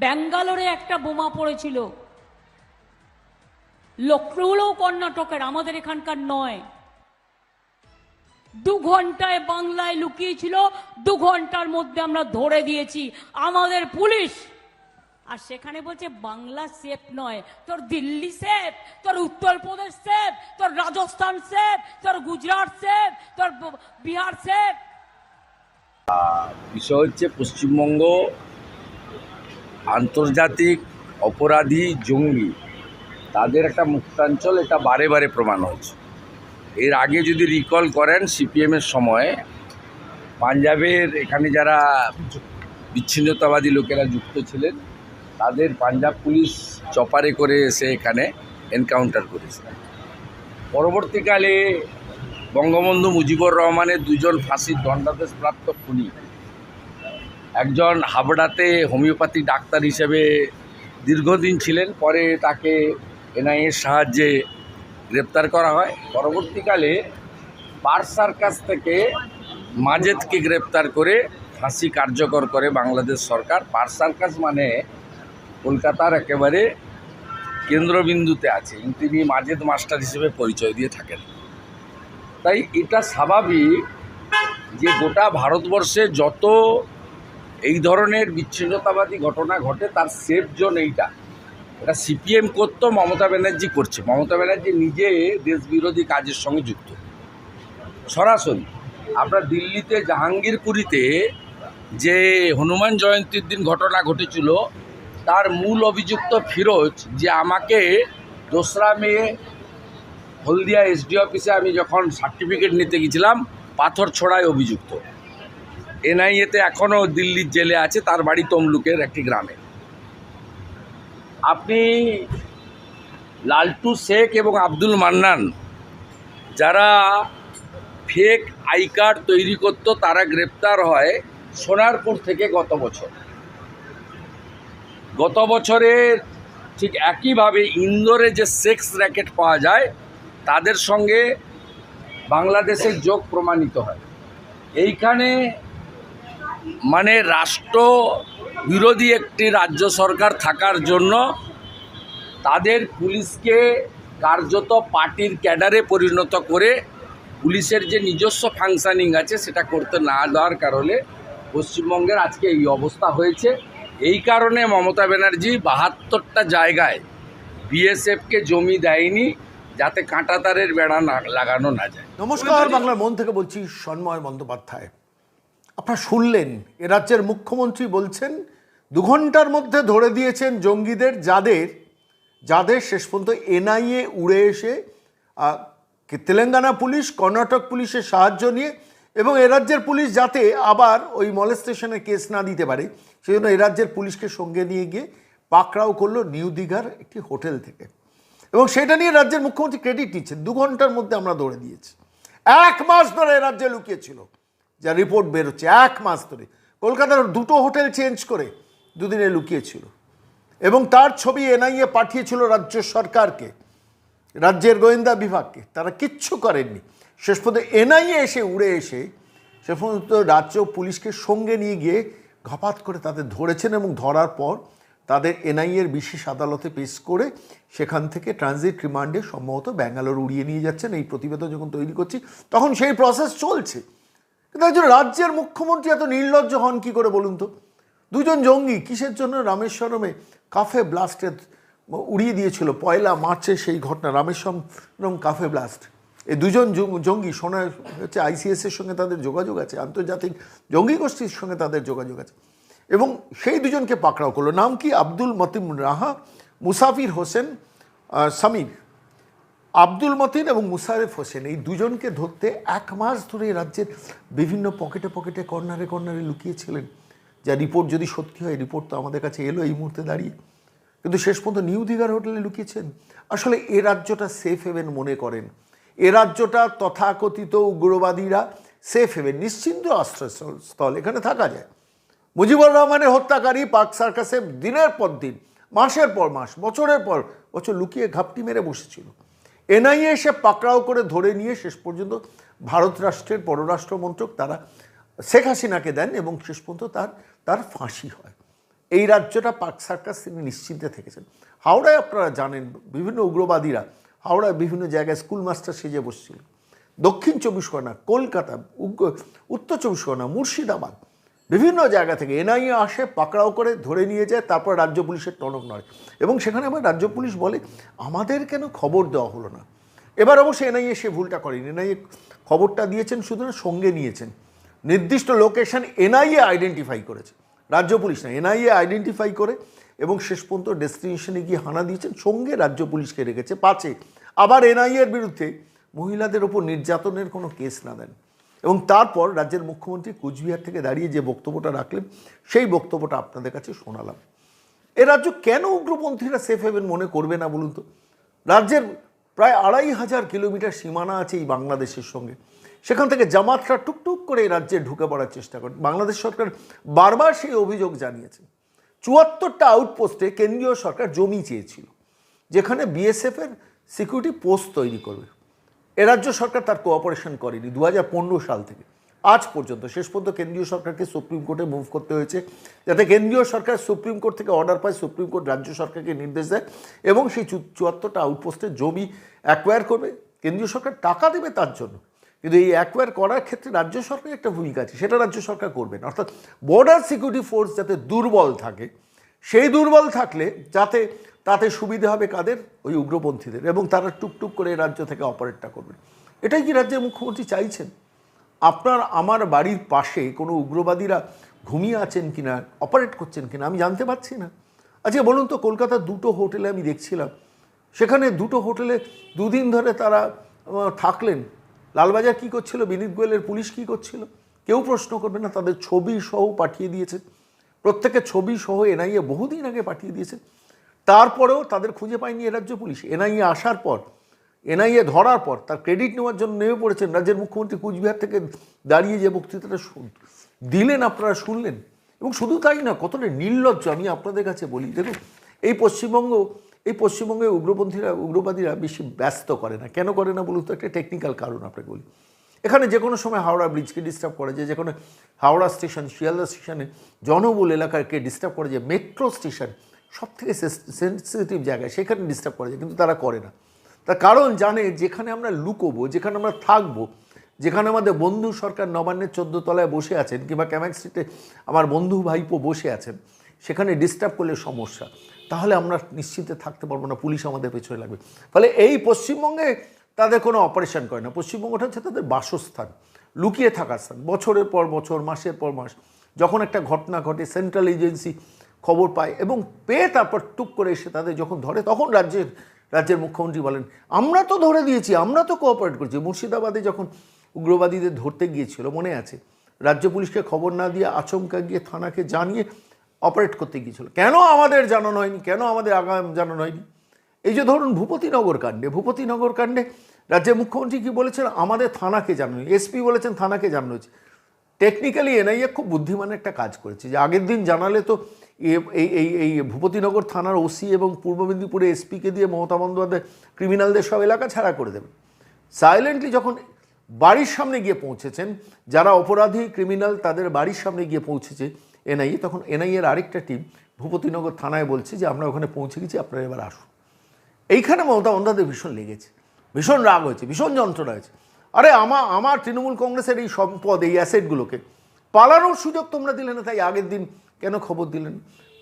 ব্যাঙ্গালোরে একটা বোমা পড়েছিল। লক্ষ্ণৌও কর্ণাটকের, আমাদের এখানকার নয়। দু ঘন্টায় বাংলায় লুকিয়েছিল, দু ঘণ্টার মধ্যে আমরা ধরে দিয়েছি। আমাদের পুলিশ! আর সেখানে বলছে, বাংলা সেফ নয়। তোর দিল্লি সেফ, তোর উত্তরপ্রদেশ সেফ, তোর রাজস্থান সেফ, তোর গুজরাট সেফ, তোর বিহার সেফ। বিষয় হচ্ছে পশ্চিমবঙ্গ আন্তর্জাতিক অপরাধী জঙ্গি, তাদের একটা মুক্তাঞ্চল, এটা বারে বারে প্রমাণ হয়েছে। এর আগে যদি রিকল করেন সিপিএমের সময়, পাঞ্জাবের এখানে যারা বিচ্ছিন্নতাবাদী লোকেরা যুক্ত ছিলেন, তাদের পাঞ্জাব পুলিশ চপারে করে এসে এখানে এনকাউন্টার করেছে। পরবর্তীকালে বঙ্গবন্ধু মুজিবুর রহমানের দুজন ফাঁসির দণ্ডাদেশপ্রাপ্ত খুনি একজন হাবড়াতে হোমিওপ্যাথি ডাক্তার হিসেবে দীর্ঘদিন ছিলেন, পরে তাকে এনআইএর সাহায্যে গ্রেপ্তার করা হয়। পরবর্তীকালে পার সার্কাস থেকে মাজেদকে গ্রেপ্তার করে ফাঁসি কার্যকর করে বাংলাদেশ সরকার। পার সার্কাস মানে কলকাতার একেবারে কেন্দ্রবিন্দুতে আছে তিনি মাজেদ মাস্টার হিসেবে পরিচয় দিয়ে থাকেন। তাই এটা স্বাভাবিক যে গোটা ভারতবর্ষে যত এই ধরনের বিচ্ছিন্নতাবাদী ঘটনা ঘটে, তার সেফ জোন এইটা। এটা সিপিএম করতো মমতা ব্যানার্জি করছে। মমতা ব্যানার্জি নিজে দেশবিরোধী কাজের সঙ্গে যুক্ত। সরাসরি, আপনার দিল্লিতে জাহাঙ্গীরপুরীতে যে হনুমান জয়ন্তীর দিন ঘটনা ঘটেছিল, তার মূল অভিযুক্ত ফিরোজ যে আমাকে দোসরা মে হলদিয়া এসডি অফিসে আমি যখন সার্টিফিকেট নিতে গেছিলাম, পাথর ছোড়ায় অভিযুক্ত। এনআইএতে এখনও দিল্লির জেলে আছে, তার বাড়ি তমলুকের একটি গ্রামে। আপনি লালটু শেখ এবং আব্দুল মান্নান যারা ফেক আই কার্ড তৈরি করতো, তারা গ্রেপ্তার হয় সোনারপুর থেকে গত বছর। গত বছরের ঠিক একইভাবে ইন্দোরে যে সেক্স র্যাকেট পাওয়া যায়, তাদের সঙ্গে বাংলাদেশের যোগ প্রমাণিত হয়। এইখানে মানে রাষ্ট্র বিরোধী একটি রাজ্য সরকার থাকার জন্য তাদের পুলিশকে কার্যত পার্টির ক্যাডারে পরিণত করে পুলিশের যে নিজস্ব ফাংশনিং আছে সেটা করতে না দেওয়ার কারণে পশ্চিমবঙ্গের আজকে এই অবস্থা হয়েছে। এই কারণে মমতা ব্যানার্জি বাহাত্তরটা জায়গায় বিএসএফকে জমি দেয়নি যাতে কাঁটাতারের বেড়া লাগানো না যায়। নমস্কার, বাংলার মন থেকে বলছি সন্ময় বন্দ্যোপাধ্যায়। আপনারা শুনলেন, এ রাজ্যের মুখ্যমন্ত্রী বলছেন, দু ঘণ্টার মধ্যে ধরে দিয়েছেন জঙ্গিদের যাদের যাদের শেষ পর্যন্ত এনআইএ উড়ে এসে তেলেঙ্গানা পুলিশ, কর্ণাটক পুলিশের সাহায্য নিয়ে এবং এ রাজ্যের পুলিশ যাতে আবার ওই মলেস্টেশনে কেস না দিতে পারে সেই জন্য এ রাজ্যের পুলিশকে সঙ্গে নিয়ে গিয়ে পাকড়াও করল নিউ দীঘার একটি হোটেল থেকে। এবং সেটা নিয়ে রাজ্যের মুখ্যমন্ত্রী ক্রেডিট নিচ্ছেন, দু ঘণ্টার মধ্যে আমরা ধরে দিয়েছি। এক মাস ধরে রাজ্যে লুকিয়েছিল। যা রিপোর্ট বেরোচ্ছে এক মাস ধরে। কলকাতার দুটো হোটেল চেঞ্জ করে দুদিনে লুকিয়েছিল। এবং তার ছবি এনআইএ পাঠিয়েছিল রাজ্য সরকারকে, রাজ্যের গোয়েন্দা বিভাগকে। তারা কিচ্ছু করেননি। শেষ পর্যন্ত এনআইএ এসে উড়ে এসে, শেষ পর্যন্ত রাজ্য পুলিশকে সঙ্গে নিয়ে গিয়ে ঘপাত করে তাদের ধরেছেন এবং ধরার পর তাদের এনআইএর বিশেষ আদালতে পেশ করে সেখান থেকে ট্রানজিট রিমান্ডে সম্ভবত ব্যাঙ্গালোর উড়িয়ে নিয়ে যাচ্ছেন। এই প্রতিবেদন যখন তৈরি করছি, তখন সেই প্রসেস চলছে। কিন্তু একজন রাজ্যের মুখ্যমন্ত্রী এত নির্লজ্জ হন কি করে বলুন তো? দুজন জঙ্গি কিসের জন্য রামেশ্বরমে কাফে ব্লাস্টে উড়িয়ে দিয়েছিল? পয়লা মার্চে সেই ঘটনা, রামেশ্বরম কাফে ব্লাস্ট। এই দুজন জঙ্গি শোনা হচ্ছে আইসিএস এর সঙ্গে তাদের যোগাযোগ আছে, আন্তর্জাতিক জঙ্গি গোষ্ঠীর সঙ্গে তাদের যোগাযোগ আছে। এবং সেই দুজনকে পাকড়াও করল। নাম কি? আব্দুল মতিম রাহা, মুসাফির হোসেন সামির। আব্দুল মতিন এবং মুসারেফ হোসেন, এই দুজনকে ধরতে এক মাস ধরে রাজ্যের বিভিন্ন পকেটে পকেটে, কর্নারে কর্নারে লুকিয়েছিলেন। যা রিপোর্ট যদি সত্যি হয়, রিপোর্ট তো আমাদের কাছে এলো এই মুহূর্তে দাঁড়িয়ে। কিন্তু শেষ পর্যন্ত নিউ দীঘার হোটেলে লুকিয়েছেন। আসলে এ রাজ্যটা সেফ হেভেন মনে করেন। এ রাজ্যটা তথাকথিত উগ্রবাদীরা সেফ হেভেন নিশ্চিন্ত আশ্রয়স্থল, এখানে থাকা যায়। মুজিবুর রহমানের হত্যাকারী পার্ক সার্কাসে দিনের পর দিন, মাসের পর মাস, বছরের পর বছর লুকিয়ে ঘাপটি মেরে বসেছিল। এনআইএ এসে পাকড়াও করে ধরে নিয়ে শেষ পর্যন্ত ভারত রাষ্ট্রের পররাষ্ট্র মন্ত্রক তারা শেখ হাসিনাকে দেন এবং শেষ পর্যন্ত তার তার ফাঁসি হয়। এই রাজ্যটা পাক সার্কাস তিনি নিশ্চিন্তে থেকেছেন। হাওড়ায় আপনারা জানেন, বিভিন্ন উগ্রবাদীরা হাওড়ায় বিভিন্ন জায়গায় স্কুল মাস্টার সেজে বসছিল। দক্ষিণ চব্বিশ পরগনা, কলকাতা উত্তর চব্বিশ পরগনা, মুর্শিদাবাদ বিভিন্ন জায়গা থেকে এনআইএ আসে, পাকড়াও করে, ধরে নিয়ে যায়, তারপর রাজ্য পুলিশের টনক নয় এবং সেখানে আবার রাজ্য পুলিশ বলে, আমাদের কেন খবর দেওয়া হলো না? এবার অবশ্য এনআইএ সে ভুলটা করেনি। এনআইএ খবরটা দিয়েছেন শুধু সঙ্গে নিয়েছেন। নির্দিষ্ট লোকেশন এনআইএ আইডেন্টিফাই করেছে। রাজ্য পুলিশ না, এনআইএ আইডেন্টিফাই করে এবং শেষ পর্যন্ত ডেস্টিনেশনে গিয়ে হানা দিয়েছেন, সঙ্গে রাজ্য পুলিশকে রেখেছে পাঁচে। আবার এনআইএর বিরুদ্ধে মহিলাদের ওপর নির্যাতনের কোনো কেস না দেন। এবং তারপর রাজ্যের মুখ্যমন্ত্রী কুচবিহার থেকে দাঁড়িয়ে যে বক্তব্যটা রাখলেন, সেই বক্তব্যটা আপনাদের কাছে শোনালাম। এ রাজ্য কেন উগ্রপন্থীরা সেফ হেভেন মনে করবে না বলুন তো? রাজ্যের প্রায় আড়াই হাজার কিলোমিটার সীমানা আছে এই বাংলাদেশের সঙ্গে। সেখান থেকে জামাতরা টুকটুক করে রাজ্যে ঢুকে পড়ার চেষ্টা করে। বাংলাদেশ সরকার বারবার সেই অভিযোগ জানিয়েছে। চুয়াত্তরটা আউটপোস্টে কেন্দ্রীয় সরকার জমি চেয়েছিল, যেখানে বিএসএফের সিকিউরিটি পোস্ট তৈরি করবে। রাজ্য সরকার তার কোঅপারেশন করেনি দু হাজার পনেরো সাল থেকে। আজ পর্যন্ত, শেষ পর্যন্ত কেন্দ্রীয় সরকারকে সুপ্রিম কোর্টে মুভ করতে হয়েছে, যাতে কেন্দ্রীয় সরকার সুপ্রিম কোর্ট থেকে অর্ডার পায়, সুপ্রিম কোর্ট রাজ্য সরকারকে নির্দেশ দেয় এবং সেই চুয়াত্তরটা আউটপোস্টের জমি অ্যাকোয়ার করবে। কেন্দ্রীয় সরকার টাকা দেবে তার জন্য, কিন্তু এই অ্যাকোয়ার করার ক্ষেত্রে রাজ্য সরকারের একটা ভূমিকা আছে সেটা রাজ্য সরকার করবে না। অর্থাৎ বর্ডার সিকিউরিটি ফোর্স যাতে দুর্বল থাকে, সেই দুর্বল থাকলে যাতে তাতে সুবিধে হবে কাদের? ওই উগ্রপন্থীদের। এবং তারা টুকটুক করে রাজ্য থেকে অপারেটটা করবেন এটাই কি রাজ্যের মুখ্যমন্ত্রী চাইছেন? আপনার আমার বাড়ির পাশে কোনো উগ্রবাদীরা ঘুমিয়ে আছেন কিনা, অপারেট করছেন কিনা, আমি জানতে পারছি না। আচ্ছা বলুন তো, কলকাতার দুটো হোটেলে আমি দেখছিলাম। সেখানে দুটো হোটেলে দুদিন ধরে তারা থাকলেন। লালবাজার কী করছিল? বিনীত গোয়েলের পুলিশ কী করছিল? কেউ প্রশ্ন করবে না, তাদের ছবি সহ পাঠিয়ে দিয়েছে। প্রত্যেকের ছবি সহ এনআইএ বহুদিন আগে পাঠিয়ে দিয়েছে। তারপরেও তাদের খুঁজে পায়নি এ রাজ্য পুলিশ। এনআইএ আসার পর, এনআইএ ধরার পর, তার ক্রেডিট নেওয়ার জন্য নেমে পড়েছেন রাজ্যের মুখ্যমন্ত্রী কুচবিহার থেকে দাঁড়িয়ে যে বক্তৃতাটা দিলেন আপনারা শুনলেন। এবং শুধু তাই না, কতটা নির্লজ্জ আমি আপনাদের কাছে বলি। দেখুন, এই পশ্চিমবঙ্গ, এই পশ্চিমবঙ্গে উগ্রপন্থীরা, উগ্রবাদীরা বেশি ব্যস্ত করে না। কেন করে না বলুন তো? একটা টেকনিক্যাল কারণ আপনাকে বলি। এখানে যে কোনো সময় হাওড়া ব্রিজকে ডিস্টার্ব করা যায় যে কোনো হাওড়া স্টেশন শিয়ালদা স্টেশনে জনবহুল এলাকাকে ডিস্টার্ব করা যায় মেট্রো স্টেশন সব থেকে সেন্সিটিভ জায়গায়, সেখানে ডিস্টার্ব করা যায়, কিন্তু তারা করে না। তার কারণ জানে যেখানে আমরা লুকোবো, যেখানে আমরা থাকব, যেখানে আমাদের বন্ধু সরকার নবান্নের চোদ্দ তলায় বসে আছেন কিংবা ক্যামাক স্ট্রিটে আমার বন্ধু ভাইপো বসে আছেন, সেখানে ডিস্টার্ব করলে সমস্যা। তাহলে আমরা নিশ্চিন্তে থাকতে পারব না, পুলিশ আমাদের পেছনে লাগবে। ফলে এই পশ্চিমবঙ্গে তাদের কোনো অপারেশন করে না। পশ্চিমবঙ্গটা হচ্ছে তাদের বাসস্থান, লুকিয়ে থাকার স্থান। বছরের পর বছর, মাসের পর মাস, যখন একটা ঘটনা ঘটে সেন্ট্রাল এজেন্সি খবর পায় এবং পেয়ে তারপর টুক করে এসে তাদের যখন ধরে, তখন রাজ্যের রাজ্যের মুখ্যমন্ত্রী বলেন, আমরা তো ধরে দিয়েছি, আমরা তো কোঅপারেট করছি। মুর্শিদাবাদে যখন উগ্রবাদীদের ধরতে গিয়েছিল, মনে আছে, রাজ্য পুলিশকে খবর না দিয়ে আচমকা গিয়ে থানাকে জানিয়ে অপারেট করতে গিয়েছিল। কেন আমাদের জানানো হয়নি? কেন আমাদের আগাম জানানো হয়নি? এই যে ধরুন ভূপতিনগর কাণ্ডে ভূপতিনগর কাণ্ডে রাজ্যের মুখ্যমন্ত্রী কি বলেছেন? আমাদের থানাকে জানানো এসপি বলেছেন, থানাকে জানানো হয়েছে। টেকনিক্যালি এনআইএ খুব বুদ্ধিমান একটা কাজ করেছে। যে আগের দিন জানালে তো এই এই এই ভূপতিনগর থানার ওসি এবং পূর্ব মেদিনীপুরে এসপিকে দিয়ে মমতা বন্দ্যোপাধ্যায় ক্রিমিনালদের সব এলাকা ছাড়া করে দেবে সাইলেন্টলি যখন বাড়ির সামনে গিয়ে পৌঁছেছেন, যারা অপরাধী ক্রিমিনাল তাদের বাড়ির সামনে গিয়ে পৌঁছেছে এনআইএ তখন এনআইএর আরেকটা টিম ভূপতিনগর থানায় বলছে যে, আমরা ওখানে পৌঁছে গেছি, আপনারা এবার আসুন। এইখানে মমতা বন্দ্যোপাধ্যায় ভীষণ লেগেছে, ভীষণ রাগ হয়েছে, ভীষণ যন্ত্রণা হয়েছে। আরে আমার আমার তৃণমূল কংগ্রেসের এই সম্পদ, এই অ্যাসেটগুলোকে পালানোর সুযোগ তোমরা দিলে না, তাই আগের দিন কেন খবর দিলেন?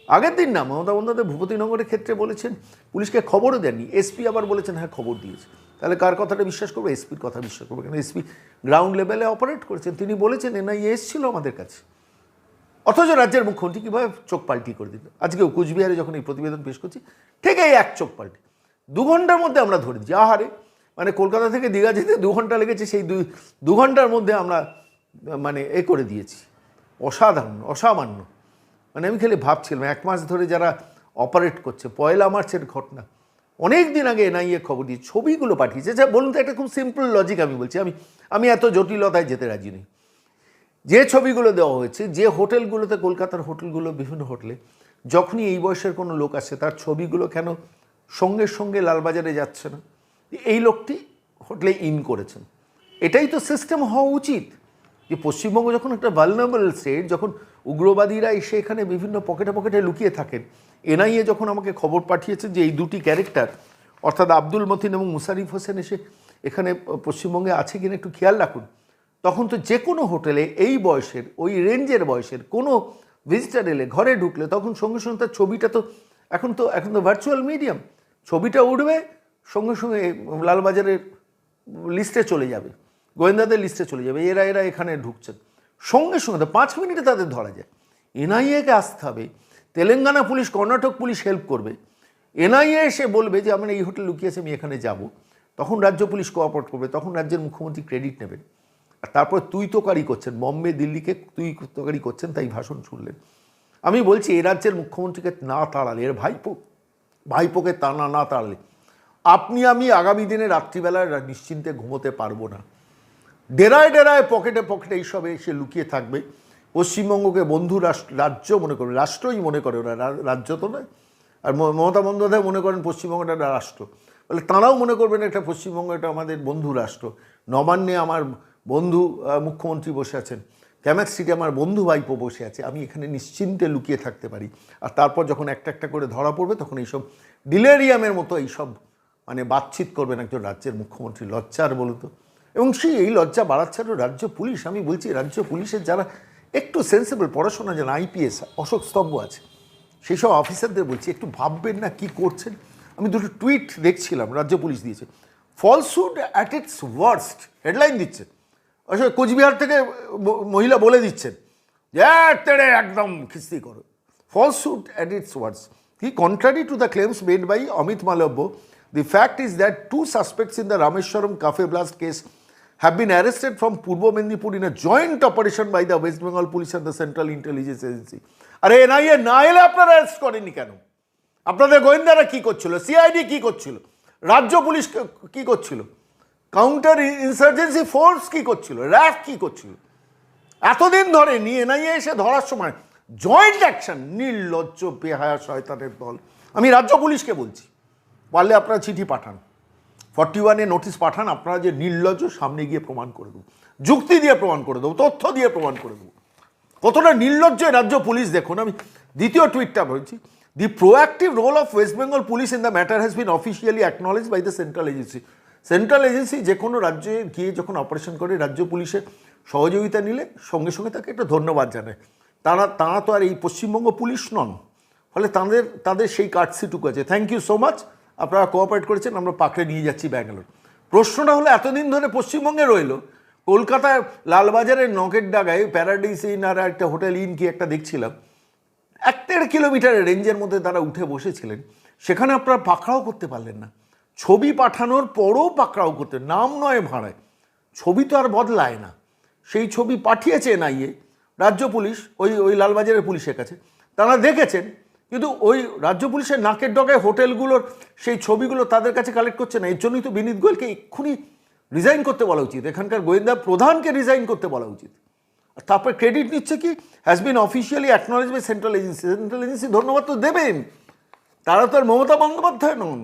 আগের দিন না, মমতা বন্দ্যোপাধ্যায় ভূপতিনগরের ক্ষেত্রে বলেছেন, পুলিশকে খবরও দেননি। এসপি আবার বলেছেন হ্যাঁ খবর দিয়েছে। তাহলে কার কথাটা বিশ্বাস করব? এসপির কথা বিশ্বাস করব কেন? এসপি গ্রাউন্ড লেভেলে অপারেট করেছেন। তিনি বলেছেন, এনআইএ এসেছিল আমাদের কাছে। অথচ রাজ্যের মুখ্যমন্ত্রী কীভাবে চোখ পাল্টি করে দিল আজকে কুচবিহারে যখন এই প্রতিবেদন পেশ করছি ঠিক এই এক চোখ পাল্টি। দু ঘণ্টার মধ্যে আমরা ধরে দিচ্ছি আহারে! মানে কলকাতা থেকে দীঘা যেতে দু ঘণ্টা লেগেছে, সেই দুই দু ঘণ্টার মধ্যে আমরা মানে এ করে দিয়েছি। অসাধারণ, অসামান্য। মানে আমি খালি ভাবছিলাম, এক মাস ধরে যারা অপারেট করছে, পয়লা মার্চের ঘটনা, অনেক দিন আগে এনআইএ খবর দিয়ে ছবিগুলো পাঠিয়েছে। যা বলুন তো, একটা খুব সিম্পল লজিক আমি বলছি, আমি আমি এত জটিলতায় যেতে রাজি নেই। যে ছবিগুলো দেওয়া হয়েছে, যে হোটেলগুলোতে, কলকাতার হোটেলগুলো, বিভিন্ন হোটেলে, যখনই এই বয়সের কোনো লোক আসে, তার ছবিগুলো কেন সঙ্গে সঙ্গে লালবাজারে যাচ্ছে না? এই লোকটি হোটেলে ইন করেছেন। এটাই তো সিস্টেম হওয়া উচিত। যে পশ্চিমবঙ্গ যখন একটা ভালনারেবল স্টেট যখন উগ্রবাদীরা এসে এখানে বিভিন্ন পকেটে পকেটে লুকিয়ে থাকেন। এনআইএ যখন আমাকে খবর পাঠিয়েছে যে এই দুটি ক্যারেক্টার, অর্থাৎ আব্দুল মতিন এবং মুসারিফ হোসেন এসে এখানে পশ্চিমবঙ্গে আছে কিনা একটু খেয়াল রাখুন। তখন তো যে কোনো হোটেলে এই বয়সের, ওই রেঞ্জের বয়সের কোনো ভিজিটার এলে, ঘরে ঢুকলে তখন সঙ্গে সঙ্গে তার ছবিটা তো এখন তো এখন তো ভার্চুয়াল মিডিয়াম ছবিটা উঠবে, সঙ্গে সঙ্গে লালবাজারের লিস্টে চলে যাবে। গোয়েন্দাদের লিস্টে চলে যাবে। এরা এরা এখানে ঢুকছেন। সঙ্গে সঙ্গে, তো পাঁচ মিনিটে তাদের ধরা যায়। এনআইএকে আসতে হবে, Telangana police, Karnataka police help করবে। এনআইএ এসে বলবে যে, আমরা এই হোটেল লুকিয়েছি আমি এখানে যাব। তখন রাজ্য পুলিশ কোঅপারেট করবে, তখন রাজ্যের মুখ্যমন্ত্রী ক্রেডিট নেবেন। আর তারপর তুই তোকারি করছেন, বম্বে, দিল্লিকে তুই তোকারি করছেন, তাই ভাষণ শুনলেন। আমি বলছি এ রাজ্যের মুখ্যমন্ত্রীকে না তাড়ালে, এর ভাইপো, ভাইপোকে টানা না তাড়ালে, আপনি, আমি আগামী দিনে রাত্রিবেলায় নিশ্চিন্তে ঘুমোতে পারব না। ডেরায় ডেরায়, পকেটে পকেটে এইসবে এসে লুকিয়ে থাকবে। পশ্চিমবঙ্গকে বন্ধু রাষ্ট্র রাজ্য মনে করবে রাষ্ট্রই মনে করে ওরা রাজ্য তো নয়। আর মমতা বন্দ্যোপাধ্যায় মনে করেন পশ্চিমবঙ্গটা একটা রাষ্ট্র। বলে তাঁরাও মনে করবেন একটা পশ্চিমবঙ্গ, এটা আমাদের বন্ধু রাষ্ট্র। নবান্নে আমার বন্ধু মুখ্যমন্ত্রী বসে আছেন। ক্যামাক সিটে আমার বন্ধু ভাইপো বসে আছে। আমি এখানে নিশ্চিন্তে লুকিয়ে থাকতে পারি। আর তারপর যখন একটা একটা করে ধরা পড়বে, তখন এইসব ডিলেরিয়ামের মতো এইসব মানে বাতচিত করবেন একজন রাজ্যের মুখ্যমন্ত্রী। লজ্জার বলতো। এবং সেই এই লজ্জা বাড়াচ্ছে আরও রাজ্য পুলিশ আমি বলছি রাজ্য পুলিশের যারা একটু সেন্সিবল পড়াশোনা যেন আইপিএস অশোক স্তম্ভ আছে সেই সব অফিসারদের বলছি একটু ভাববেন না কি করছেন। আমি দুটো টুইট দেখছিলাম রাজ্য পুলিশ দিয়েছে। Falsehood at it's worst headline দিচ্ছে। আসলে কোচবিহার থেকে মহিলা বলে দিচ্ছেন যে তেড়ে একদম খিস্তি করো। Falsehood at it's worst. He contrary to the claims made by Amit Malabho, the fact is that two suspects in the Rameshwaram cafe blast case have been arrested from Purbo Mendipur in a joint operation by the West Bengal Police and the Central Intelligence Agency. আরে NIA না এলে আপনারা arrest করেনি কেন? আপনাদের গোয়েন্দারা কি করছিল? সিআইডি কি করছিল? রাজ্য পুলিশ কি করছিল? কাউন্টার ইনসার্জেন্সি ফোর্স কি করছিল? র্যাফ কি করছিল? এতদিন ধরে নিয়ে এনআইএ এসে ধরার সময় জয়েন্ট অ্যাকশন নির্লজ্জ, বেহায়া শয়তানের দল। আমি রাজ্য পুলিশকে বলছি, পারলে আপনারা চিঠি পাঠান। ফর্টি ওয়ানে নোটিশ পাঠান, আপনারা যে নির্লজ্জ, সামনে গিয়ে প্রমাণ করে দেবো। যুক্তি দিয়ে প্রমাণ করে দেবো, তথ্য দিয়ে প্রমাণ করে দেবো। কতটা নির্লজ্জ রাজ্য পুলিশ, দেখুন, আমি দ্বিতীয় টুইটটা বলছি। The proactive role of West Bengal police in the matter has been officially acknowledge by the central agency central agency যে কোনো রাজ্যে গিয়ে যখন অপারেশন করে, রাজ্য পুলিশের সহযোগিতা নিলে সঙ্গে সঙ্গে তাকে একটা ধন্যবাদ জানায়। তারা তারা তো আর এই পশ্চিমবঙ্গ পুলিশ নন। ফলে তাদের তাদের সেই কার্ডসিটুকু আছে। থ্যাংক ইউ সো মাচ আপনারা কোঅপারেট করেছেন, আমরা পাকড়ে নিয়ে যাচ্ছি ব্যাঙ্গালোর। প্রশ্নটা হলো, এতদিন ধরে পশ্চিমবঙ্গে রইল কলকাতায় লালবাজারের নখের ডাগায় প্যারাডাইস ইন আর একটা হোটেল ইন কি একটা দেখছিলাম, এক দেড় কিলোমিটারের রেঞ্জের মধ্যে তারা উঠে বসেছিলেন, সেখানে আপনারা পাকড়াও করতে পারলেন না। ছবি পাঠানোর পরও পাকড়াও করতে, নাম নয় ভাড়ায়, ছবি তো আর বদলায় না। সেই ছবি পাঠিয়েছে এনআইএ, রাজ্য পুলিশ, ওই ওই লালবাজারের পুলিশের কাছে, তারা দেখেছেন কিন্তু ওই রাজ্য পুলিশের নাকের ডগায় হোটেলগুলোর সেই ছবিগুলো তাদের কাছে কালেক্ট করছে না। এর জন্যই তো বিনীত গোয়েলকে এক্ষুনি রিজাইন করতে বলা উচিত। এখানকার গোয়েন্দা প্রধানকে রিজাইন করতে বলা উচিত। আর তারপর ক্রেডিট নিচ্ছে কি? Has been officially acknowledge by central agency central agency ধন্যবাদ তো দেবেন। তারা তো আর মমতা বন্দ্যোপাধ্যায় নন।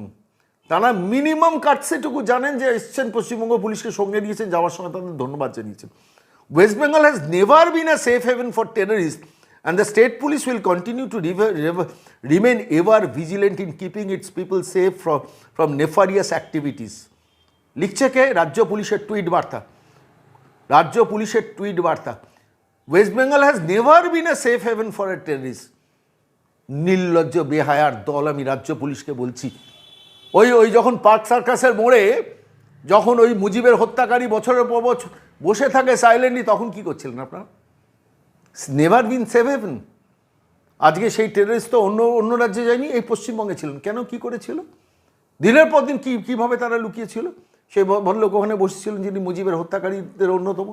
তারা মিনিমাম কাটসেটুকু জানেন যে এসছেন পশ্চিমবঙ্গ পুলিশকে সঙ্গে নিয়েছেন, যাওয়ার সময় তাদের ধন্যবাদ জানিয়েছেন। West Bengal has never been a safe haven for terrorist and the state police will continue to remain ever vigilant in keeping its people safe from from nefarious activities লিখছে কে? রাজ্য পুলিশের টুইট বার্তা। রাজ্য পুলিশের টুইট বার্তা। West Bengal has never been a safe haven for a terrorist নির্লজ্জ, বেহায়ার দল আমি রাজ্য পুলিশকে বলছি। ওই ওই যখন পার্ক সার্কাসের মোড়ে, যখন ওই মুজিবের হত্যাকারী বছরের পর বছর বসে থাকে সাইলেন্টলি তখন কি করছিলেন আপনারা? নেভার বিন সেভ আজকে সেই টেররিস্ট তো অন্য অন্য রাজ্যে যায়নি, এই পশ্চিমবঙ্গে ছিলেন কেন, কি করেছিল? দিনের পর দিন কী, কীভাবে তারা লুকিয়েছিল? সেই ভদ্রলোক ওখানে বসেছিলেন যিনি মুজিবের হত্যাকারীদের অন্যতম।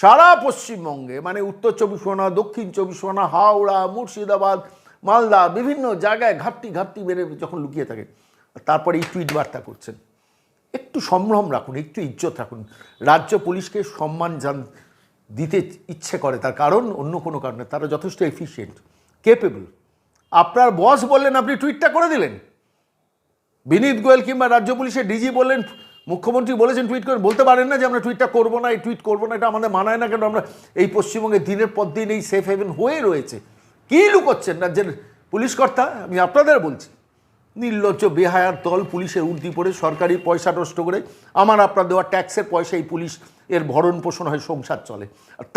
সারা পশ্চিমবঙ্গে মানে উত্তর চব্বিশ পরগনা, দক্ষিণ চব্বিশ পরগনা, হাওড়া, মুর্শিদাবাদ, মালদা, বিভিন্ন জায়গায় ঘাপটি ঘাপটি বেড়ে যখন লুকিয়ে থাকে, তারপরে এই টুইট বার্তা করছেন। একটু সম্ভ্রম রাখুন, একটু ইজ্জত রাখুন। রাজ্য পুলিশকে সম্মান জান দিতে ইচ্ছে করে, তার কারণ অন্য কোনো কারণে তারা যথেষ্ট এফিসিয়েন্ট কেপেবল আপনার বস বললেন, আপনি টুইটটা করে দিলেন। বিনীত গোয়েল কিংবা রাজ্য পুলিশের ডিজি বললেন, মুখ্যমন্ত্রী বলেছেন টুইট করে বলতে পারেন না যে আমরা টুইটটা করব না, এই টুইট করব না, এটা আমাদের মানায় না কেন, আমরা এই পশ্চিমবঙ্গে দিনের পর দিন এই সেফ হেভেন হয়ে রয়েছে। কী লুকোচ্ছেন রাজ্যের পুলিশ কর্তা? আমি আপনাদের বলছি। নির্লজ্জ বেহায়ার দল পুলিশের উর্দি পড়ে সরকারি পয়সা নষ্ট করে আমার আপনার দেওয়া ট্যাক্সের পয়সায় পুলিশ এর ভরণ পোষণ হয়, সংসার চলে।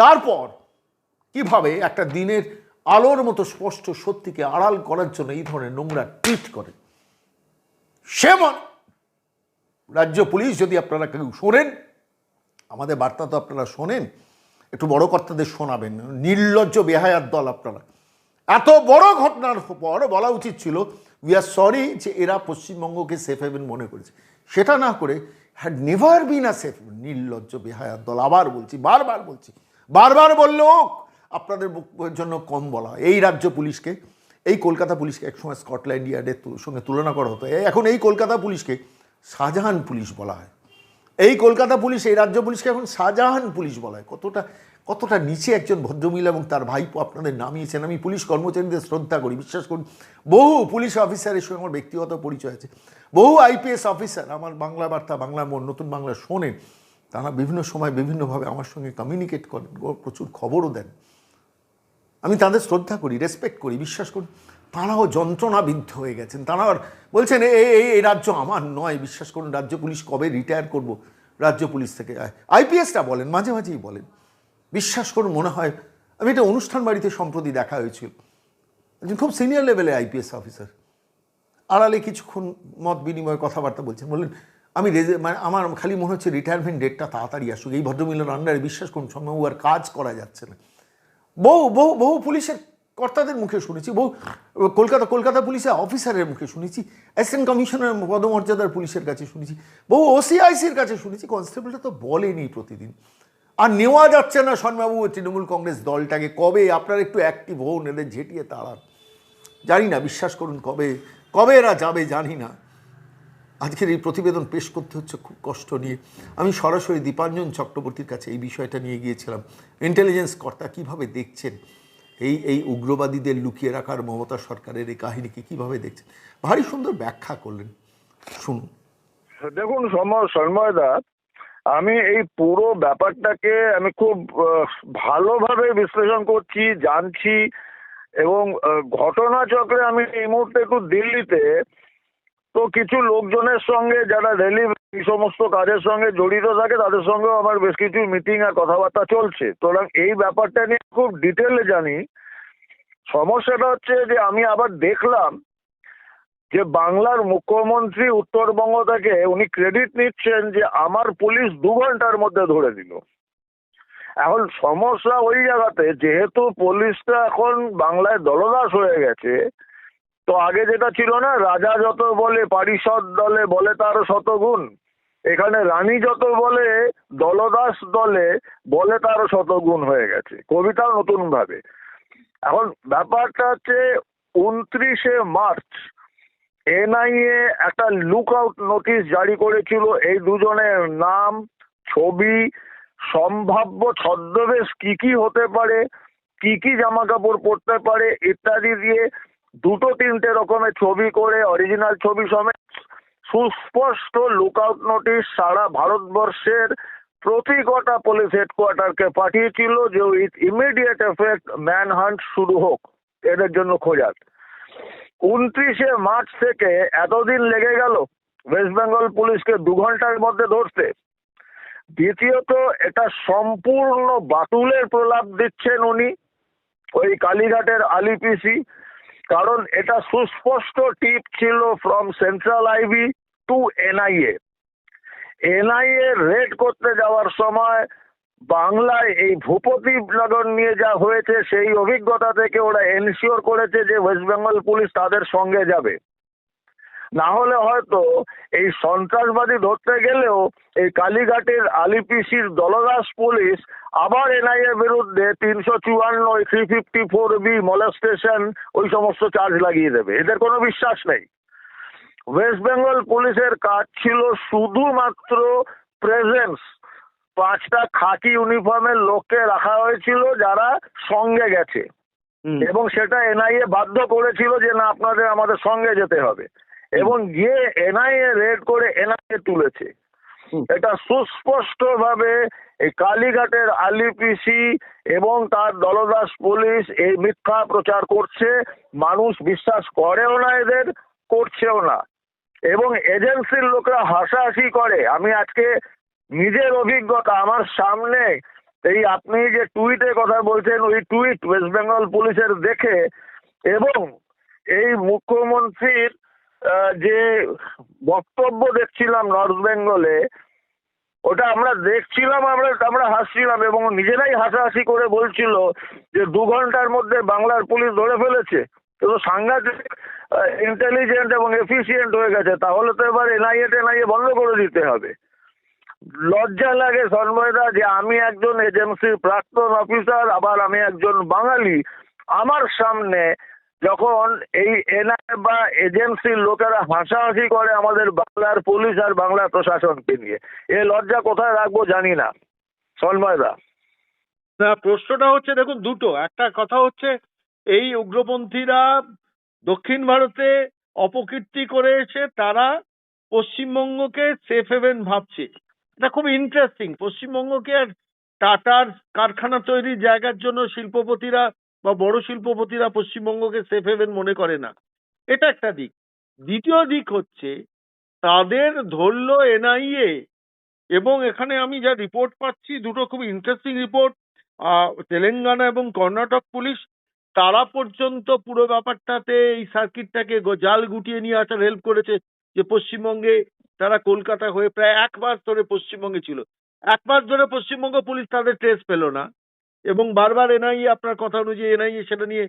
তারপর কীভাবে একটা দিনের আলোর মতো স্পষ্ট সত্যিকে আড়াল করার জন্য এই ধরনের নোংরা টুইট করে? সে রাজ্য পুলিশ যদি আপনারা কেউ শোনেন, আমাদের বার্তা তো আপনারা শোনেন, একটু বড় কর্তাদের শোনাবেন। নির্লজ্জ বেহায়ার দল আপনারা। এত বড় ঘটনার পর বলা উচিত ছিল উই আর সরি যে এরা পশ্চিমবঙ্গকে সেফ হেভেন মনে করেছে। সেটা না করে had never been a safe নির্লজ্জ বেহায়ার দল আবার বলছি, বারবার বলছি। বারবার বললেও আপনাদের জন্য কম বলা হয়। এই রাজ্য পুলিশকে, এই কলকাতা পুলিশকে, একসময় স্কটল্যান্ড ইয়ার্ডের সঙ্গে তুলনা করা হতো। এখন এই কলকাতা পুলিশকে শাহজাহান পুলিশ বলা হয়। এই কলকাতা পুলিশ, এই রাজ্য পুলিশকে এখন শাহজাহান পুলিশ বলা হয়। কতটা কতটা নিচে একজন ভদ্রমহিলা এবং তার ভাইপো আপনাদের নামিয়েছেন? আমি পুলিশ কর্মচারীদের শ্রদ্ধা করি, বিশ্বাস করুন বহু পুলিশ অফিসারের সঙ্গে আমার ব্যক্তিগত পরিচয় আছে। বহু আইপিএস অফিসার আমার বাংলা বার্তা, বাংলা মোড়, নতুন বাংলা শোনেন। তারা বিভিন্ন সময় বিভিন্নভাবে আমার সঙ্গে কমিউনিকেট করেন প্রচুর খবরও দেন। আমি তাদের শ্রদ্ধা করি রেসপেক্ট করি, বিশ্বাস করি। তারাও যন্ত্রণাবিদ্ধ হয়ে গেছেন। তারা বলছেন এই এই এই রাজ্য আমার নয়। বিশ্বাস করুন, রাজ্য পুলিশ কবে রিটায়ার করব? রাজ্য পুলিশ থেকে আইপিএসটা বলেন, মাঝে, মাঝেই বলেন। বিশ্বাস করুন, মনে হয় আমি একটা অনুষ্ঠান বাড়িতে সম্প্রতি দেখা হয়েছিল। একজন খুব সিনিয়র লেভেলে আইপিএস অফিসার আড়ালে কিছুক্ষণ মত বিনিময় কথাবার্তা বলছেন। বললেন, আমি মানে আমার খালি মনে হচ্ছে রিটায়ারমেন্ট ডেটটা তাড়াতাড়ি আসুক। এই ভদ্রমহিলার আন্ডারে বিশ্বাস করুন, সম্ভব আর কাজ করা যাচ্ছে না। বহু বহু বহু পুলিশের কর্তাদের মুখে শুনেছি, বহু, কলকাতা কলকাতা পুলিশের অফিসারের মুখে শুনেছি অ্যাসিস্ট্যান্ট কমিশনার পদমর্যাদার পুলিশের কাছে শুনেছি, বহু ওসিআইসির কাছে শুনেছি। কনস্টেবলটা তো বলেনি প্রতিদিন। আর নেওয়া যাচ্ছে না শর্মাবু তৃণমূল কংগ্রেস দলটাকে। কবে? আপনারা একটু অ্যাক্টিভ হন, এদের ঝেঁটিয়ে তাড়ান। জানি না, বিশ্বাস করুন কবে? কবে এরা যাবে জানি না। আজকের এই প্রতিবেদন পেশ করতে হচ্ছে খুব কষ্ট নিয়ে। আমি সরাসরি দীপাঞ্জন চক্রবর্তীর কাছে এই বিষয়টা নিয়ে গিয়েছিলাম। ইন্টেলিজেন্স কর্তা কীভাবে দেখছেন? এই এই উগ্রবাদীদের লুকিয়ে রাখার মমতা সরকারের এই কাহিনীকে কীভাবে দেখছেন? ভারী সুন্দর ব্যাখ্যা করলেন। শুনুন। দেখুন সম- সন্ময়দা আমি এই পুরো ব্যাপারটাকে আমি খুব ভালোভাবে বিশ্লেষণ করছি, জানছি এবং ঘটনাচক্রে আমি এই মুহূর্তে একটু দিল্লিতে, তো কিছু লোকজনের সঙ্গে যারা রেলি, এই সমস্ত কাজের সঙ্গে জড়িত থাকে, তাদের সঙ্গেও আমার বেশ কিছু মিটিং আর কথাবার্তা চলছে। সুতরাং এই ব্যাপারটা নিয়ে খুব ডিটেলে জানি। সমস্যাটা হচ্ছে যে আমি আবার দেখলাম যে বাংলার মুখ্যমন্ত্রী উত্তরবঙ্গ থেকে উনি ক্রেডিট নিচ্ছেন যে আমার পুলিশ দু ঘণ্টার মধ্যে ধরে দিল। এখন সমস্যা ওই জায়গাতে, যেহেতু পুলিশটা এখন বাংলায় দলদাস হয়ে গেছে, তো আগে যেটা ছিল না, রাজা যত বলে, পারিষদ দলে বলে তার শতগুণ, এখানে রানী যত বলে, দলদাস দলে বলে তার শতগুণ হয়ে গেছে, কবিতা নতুন ভাবে এখন ব্যাপারটা হচ্ছে, উনত্রিশে মার্চ এনআইএ একটা লুক আউট নোটিশ জারি করেছিল। এই দুজনের নাম, ছবি, সম্ভাব্য ছদ্মবেশ কি কি হতে পারে, কি কি জামা কাপড় পরতে পারে ইত্যাদি দিয়ে দুটো তিনটে রকমের ছবি করে অরিজিনাল ছবি সমেত সুস্পষ্ট লুক আউট নোটিশ সারা ভারতবর্ষের প্রতি কটা পুলিশ হেডকোয়ার্টারকে পাঠিয়েছিল যে with immediate effect man hunt শুরু হোক। এদের জন্য খোঁজার। উনত্রিশে মার্চ থেকে এতদিন লেগে গেল ওয়েস্ট বেঙ্গল পুলিশকে দু ঘণ্টার মধ্যে ধরতে। দ্বিতীয়ত, এটা সম্পূর্ণ বাতুলের প্রলাপ দিচ্ছেন উনি, ওই কালীঘাটের আলিপিসি কারণ এটা সুস্পষ্ট টিপ ছিল from central IB to NIA. NIA raid করতে যাওয়ার সময় বাংলায় এই ভূপতি নগর নিয়ে যা হয়েছে, সেই অভিজ্ঞতা থেকে ওরা এনশিওর করেছে যে ওয়েস্ট বেঙ্গল পুলিশ তাদের সঙ্গে যাবে। না হলে হয়তো এই সন্ত্রাসবাদী ধরতে গেলেও এই কালীঘাটের আলিপিসির দলদাস পুলিশ আবার এনআইএ বিরুদ্ধে তিনশো চুয়ান্ন three fifty four B molestation ওই সমস্ত চার্জ লাগিয়ে দেবে। এদের কোনো বিশ্বাস নেই। ওয়েস্ট বেঙ্গল পুলিশের কাজ ছিল শুধুমাত্র প্রেজেন্স পাঁচটা খাকি ইউনিফর্মের লোককে রাখা হয়েছিল যারা সঙ্গে গেছে। এবং সেটা এনআইএ বাধ্য করেছিল যে না আপনাদের আমাদের সঙ্গে যেতে হবে। এবং গিয়ে এনআইএ রেড করে এনআইএ তুলেছে। এটা সুস্পষ্ট ভাবে এই কালীঘাটের আলিপিসি এবং তার দলদাস পুলিশ এই মিথ্যা প্রচার করছে। মানুষ বিশ্বাস করেও না এদের করছেও না। এবং এজেন্সির লোকরা হাসাহাসি করে। আমি আজকে নিজের অভিজ্ঞতা, আমার সামনে এই আপনি যে টুইটের কথা বলছেন, ওই টুইট ওয়েস্ট বেঙ্গল পুলিশের দেখে এবং এই মুখ্যমন্ত্রীর যে বক্তব্য দেখছিলাম নর্থ বেঙ্গলে ওটা আমরা দেখছিলাম, আমরা আমরা হাসছিলাম এবং নিজেরাই হাসাহাসি করে বলছিল যে দু ঘণ্টার মধ্যে বাংলার পুলিশ ধরে ফেলেছে। তো সাংঘাতিক ইন্টেলিজেন্ট এবং এফিসিয়েন্ট হয়ে গেছে। তাহলে তো এবার এনআইএ টেনআইএ বন্ধ করে দিতে হবে। লজ্জা লাগে সন্ময়দা যে আমি একজন এজেন্সির প্রাক্তন অফিসার, আবার আমি একজন বাঙালি। আমার সামনে যখন এই এনআই বা এজেন্সির লোকেরা হাসাহাসি করে আমাদের বাংলার পুলিশ আর বাংলার প্রশাসনকে নিয়ে, এ লজ্জা কোথায় রাখব জানি না। সন্ময়দা। না, প্রশ্নটা হচ্ছে, দেখুন, দুটো। একটা কথা হচ্ছে, এই উগ্রপন্থীরা দক্ষিণ ভারতে অপকীর্তি করে এসে তারা পশ্চিমবঙ্গকে সেফ হেভেন ভাবছে। এটা খুব ইন্টারেস্টিং পশ্চিমবঙ্গকে আর টাটার কারখানা তৈরির জায়গার জন্য শিল্পপতিরা বা বড় শিল্পপতিরা পশ্চিমবঙ্গকে সেফ হেভেন মনে করে না। এটা একটা দিক। দ্বিতীয় দিক হচ্ছে, তাদের ধরলো এনআইএ এবং এখানে আমি যা রিপোর্ট পাচ্ছি, দুটো খুব ইন্টারেস্টিং রিপোর্ট তেলেঙ্গানা এবং কর্ণাটক পুলিশ। তারা পর্যন্ত পুরো ব্যাপারটাতে এই সার্কিটটাকে জাল গুটিয়ে নিয়ে আসার হেল্প করেছে যে পশ্চিমবঙ্গে তারা কলকাতা হয়ে প্রায় এক মাস ধরে পশ্চিমবঙ্গে ছিল। এক মাস ধরে পশ্চিমবঙ্গ পুলিশ তাদের ট্রেস পেল না এবং বারবার এনআইএ আপনার কথা অনুযায়ী এনআইএ সেটা নিয়ে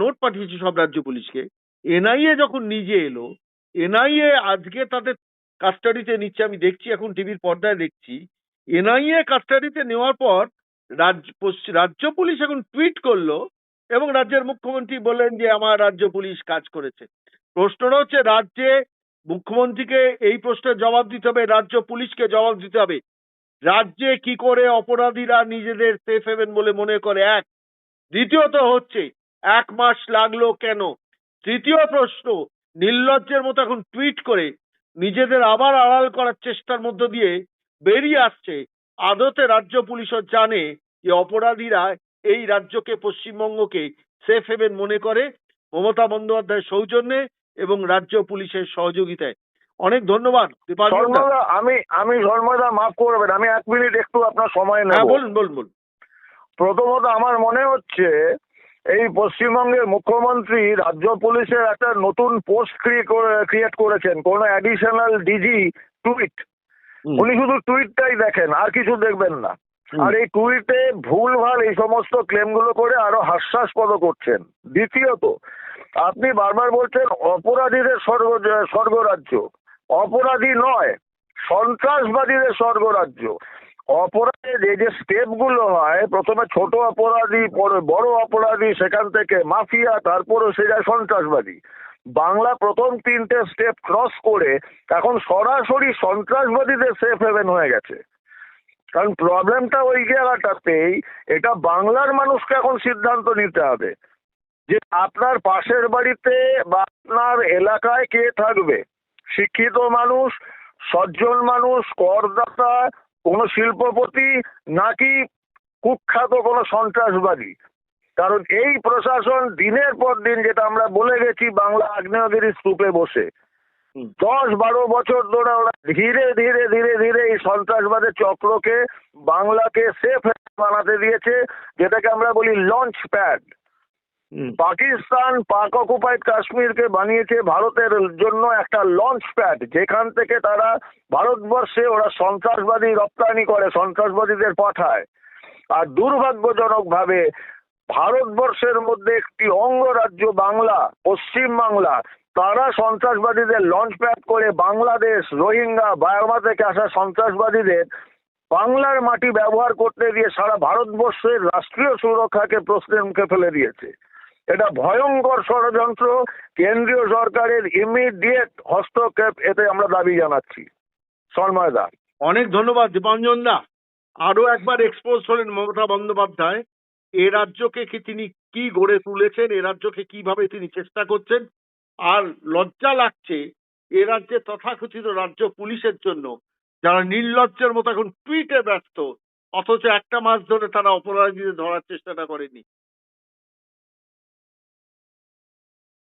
নোট পাঠিয়েছে সব রাজ্য পুলিশকে। এনআইএ যখন নিজে এলো, এনআইএ আজকে তাদের কাস্টাডিতে নিচ্ছে, আমি দেখছি এখন টিভির পর্দায় দেখছি। এনআইএ কাস্টাডিতে নেওয়ার পর রাজ্য রাজ্য পুলিশ এখন টুইট করল এবং রাজ্যের মুখ্যমন্ত্রী বললেন যে, আমার রাজ্য পুলিশ কাজ করেছে। প্রশ্নটা হচ্ছে, রাজ্যে মুখ্যমন্ত্রীকে এই প্রশ্নের জবাব দিতে হবে, রাজ্য পুলিশকে জবাব দিতে হবে। রাজ্যে কি করে অপরাধীরা নিজেদের সেফ হেভেন বলে মনে করে? এক। দ্বিতীয়ত হচ্ছে, এক মাস লাগল কেন? তৃতীয় প্রশ্ন, নির্লজ্জের মতো এখন টুইট করে নিজেদের আবার আড়াল করার চেষ্টার মধ্য দিয়ে বেরিয়ে আসছে। আদতে রাজ্য পুলিশও জানে যে অপরাধীরা এই রাজ্যকে, পশ্চিমবঙ্গকে সেফ হেভেন মনে করে। মমতা বন্দ্যোপাধ্যায়ের সৌজন্যে এবং রাজ্য পুলিশের সহযোগিতায়। অনেক ধন্যবাদ আমি আমি সন্ময়দা মাফ করবেন আমি এক মিনিট একটু আপনার সময় হ্যাঁ নেব বলুন বলুন বলুন। প্রথমত আমার মনে হচ্ছে এই পশ্চিমবঙ্গের মুখ্যমন্ত্রী রাজ্য পুলিশের একটা নতুন পোস্ট ক্রিয়েট করেছেন কোনো অ্যাডিশনাল ডিজি টুইট উনি শুধু টুইটটাই দেখেন আর কিছু দেখবেন না। আর এই টুইটে ভুলভাল এই সমস্ত ক্লেমগুলো করে আরও হাস্যাস্পদ করছেন। দ্বিতীয়ত আপনি বারবার বলছেন অপরাধীদের স্বর্গ, স্বর্গরাজ্য। অপরাধী নয়, সন্ত্রাসবাদীদের স্বর্গরাজ্য। অপরাধের এই যে স্টেপগুলো হয়, প্রথমে ছোট অপরাধী, পরে বড় অপরাধী, সেখান থেকে মাফিয়া, তারপরে সে যায় সন্ত্রাসবাদী। বাংলা প্রথম তিনটে স্টেপ ক্রস করে এখন সরাসরি সন্ত্রাসবাদীদের সেফ হেভেন হয়ে গেছে। কারণ প্রবলেমটা ওই জায়গাটাতেই, এটা বাংলার মানুষকে এখন সিদ্ধান্ত নিতে হবে। যে আপনার পাশের বাড়িতে বা আপনার এলাকায় কে থাকবে? শিক্ষিত মানুষ সজ্জন মানুষ করদাতা কোনো শিল্পপতি নাকি কুখ্যাত কোনো সন্ত্রাসবাদী? কারণ এই প্রশাসন দিনের পর দিন যেটা আমরা বলে গেছি বাংলা আগ্নেয়গিরি স্তূপে বসে। দশ বারো বছর ধরে ওরা ধীরে ধীরে ধীরে ধীরে এই সন্ত্রাসবাদের চক্রকে বাংলাকে সেফ বানাতে দিয়েছে যেটাকে আমরা বলি লঞ্চ প্যাড। পাকিস্তান পাক অকুপাইড কাশ্মীরকে বানিয়েছে ভারতের জন্য একটা লঞ্চ প্যাড যেখান থেকে তারা ভারতবর্ষে ওরা সন্ত্রাসবাদী রপ্তানি করে, সন্ত্রাসবাদীদের পাঠায়। আর দুর্ভাগ্যজনকভাবে ভারতবর্ষের মধ্যে একটি অঙ্গরাজ্য বাংলা, পশ্চিম বাংলা, তারা সন্ত্রাসবাদীদের লঞ্চ প্যাড করে বাংলাদেশ, রোহিঙ্গা বায়ামা থেকে আসা সন্ত্রাসবাদীদের বাংলার মাটি ব্যবহার করতে দিয়ে সারা ভারতবর্ষের রাষ্ট্রীয় সুরক্ষাকে প্রশ্নের মুখে ফেলে দিয়েছে। এটা ভয়ঙ্কর ষড়যন্ত্র, কেন্দ্রীয় সরকারের ইমিডিয়েট হস্তক্ষেপ, এতে আমরা দাবি জানাচ্ছি। সন্ময় দা। অনেক ধন্যবাদ, দীপাঞ্জন দা। আরও একবার এক্সপোজ হলেন মমতা বন্দ্যোপাধ্যায়। এ রাজ্যকে কি তিনি কি গড়ে তুলেছেন, এ রাজ্যকে কীভাবে তিনি চেষ্টা করছেন? আর লজ্জা লাগছে, এ রাজ্যে তথাকথিত রাজ্য পুলিশের জন্য, যারা নির্লজ্জের মতো এখন টুইটে ব্যস্ত, অথচ একটা মাস ধরে তারা অপরাধীদের ধরার চেষ্টাটা করেনি।